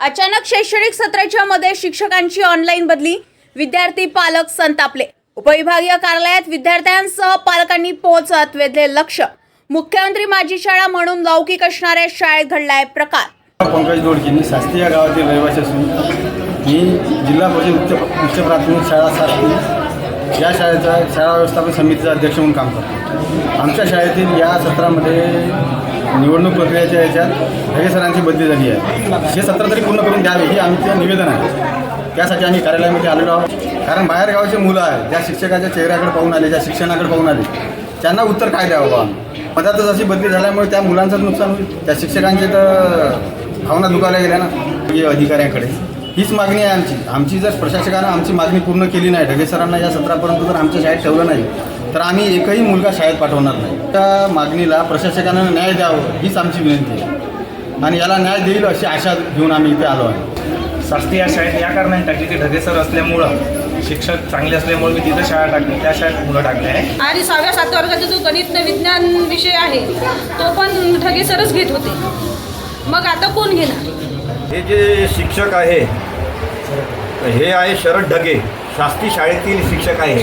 अचानक शैक्षणिक सत्राच्या मध्ये शिक्षकांची ऑनलाईन बदली. विद्यार्थी पालक संतापले. उपविभागीय कार्यालयात विद्यार्थ्यांसह पालकांनी पोहोचत वेधले लक्ष. मुख्यमंत्री माझी शाळा म्हणून लौकिक असणाऱ्या शाळेत घडलाय प्रकार. पंकज दोडके शास्त्री या गावातील रहिवासी असून मी जिल्हा परिषद उच्च उच्च प्राथमिक शाळा शास्त्री या शाळेचा शाळा व्यवस्थापन समितीचा अध्यक्ष म्हणून काम करतो. आमच्या शाळेतील या सत्रामध्ये निवडणूक प्रक्रियेच्या याच्यात ढगे सरांची बदली झाली आहे. हे सत्र तरी पूर्ण करून द्यावे हे आमचं निवेदन आहे. त्यासाठी आम्ही कार्यालयामध्ये आलेलो आहोत. कारण बाहेरगावचे मुलं आहेत ज्या शिक्षकाच्या चेहऱ्याकडे पाहून आले ज्या शिक्षणाकडे पाहून आले त्यांना उत्तर काय द्यावं बा मधातच अशी बदली झाल्यामुळे त्या मुलांचं नुकसान होईल. त्या शिक्षकांचे तर भावना दुखायला गेल्या ना. अधिकाऱ्यांकडे. हीच मागणी आहे आमची. आमची जर प्रशासकानं आमची मागणी पूर्ण केली नाही ढगे सरांना या सत्रापर्यंत जर आमच्या शाळेत ठेवलं नाही तर आम्ही एकही मुलगा शाळेत पाठवणार नाही. त्या मागणीला प्रशासकानं न्याय द्यावं हीच आमची विनंती आहे. आणि याला न्याय देईल अशी आशा घेऊन आम्ही इथे आलो आहे. शास्त्री या शाळेत या कारणाने टाकली की ढगेसर असल्यामुळं शिक्षक चांगले असल्यामुळे मी तिथं शाळा टाकली. त्या शाळेत मुलं टाकले आहे आणि सहाव्या सातव्या वर्गाचा जो गणित विज्ञान विषय आहे तो पण ठगे सरच घेत होते. मग आता कोण घेणार? हे जे शिक्षक आहे हे आहे शरद ढगे. शास्त्री शाळेतील शिक्षक आहे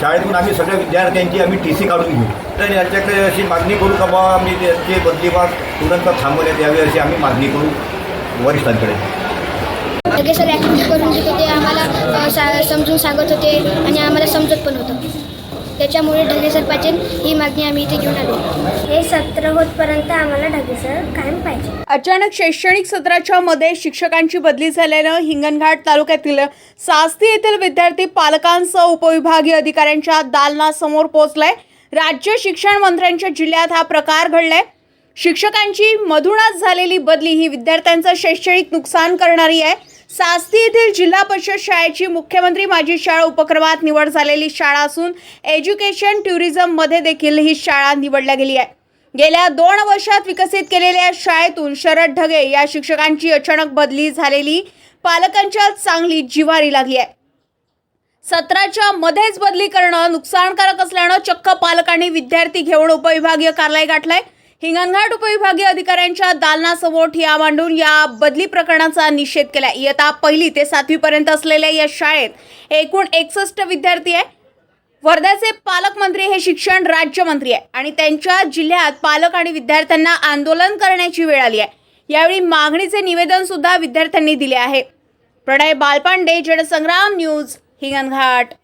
शाळेतून आम्ही सगळ्या विद्यार्थ्यांची आम्ही टी सी काढून घेऊ. तर याच्याकडे अशी मागणी करू का बा आम्ही त्यांचे बदली बा तुरंत थांबवण्यात यावी अशी आम्ही मागणी करू वरिष्ठांकडे. लगेच सर ॲक्टिव्हिटी करून देत होते आम्हाला समजून सांगत होते आणि आम्हाला समजत पण होतं. त्याच्यामुळे ढगे सर पाहिजे. ही मागणी आम्ही इथे घेऊन आलो. हे सत्र होतपर्यंत आम्हाला ढगेसर कायम पाहिजे. अचानक शैक्षणिक सत्राच्या मध्ये शिक्षकांची बदली झाल्यानं हिंगणघाट तालुक्यातील सास्ती येथील विद्यार्थी पालकांसह उपविभागीय अधिकाऱ्यांच्या दालनासमोर पोहोचलाय. राज्य शिक्षण मंत्र्यांच्या जिल्ह्यात हा प्रकार घडलाय. शिक्षकांची मधूनच झालेली बदली ही विद्यार्थ्यांचं शैक्षणिक नुकसान करणारी आहे. सास्ती येथील जिल्हा परिषद शाळेची मुख्यमंत्री माझी शाळा उपक्रमात निवड झालेली शाळा असून एज्युकेशन टुरिझममध्ये देखील ही शाळा निवडल्या गेली आहे. गेल्या दोन वर्षात विकसित केलेल्या शाळेतून शरद ढगे या शिक्षकांची अचानक बदली झालेली पालकांच्या चांगली जिव्हारी लागली आहे. सत्राच्या मध्येच बदली करणं नुकसानकारक असल्यानं चक्क पालकांनी विद्यार्थी घेऊन उपविभागीय कारवाई गाठलाय. हिंगणघाट उपविभागीय अधिकाऱ्यांच्या दालनासमोर ठिया मांडून या बदली प्रकरणाचा निषेध केला इयत्ता पहिली ते सातवीपर्यंत असलेल्या या शाळेत एकूण एकसष्ट विद्यार्थी आहे. वर्ध्याचे पालकमंत्री हे शिक्षण राज्यमंत्री आहे आणि त्यांच्या जिल्ह्यात पालक आणि विद्यार्थ्यांना आंदोलन करण्याची वेळ आली आहे. यावेळी मागणीचे निवेदन सुद्धा विद्यार्थ्यांनी दिले आहे. प्रणय बालपांडे जनसंग्राम न्यूज हिंगणघाट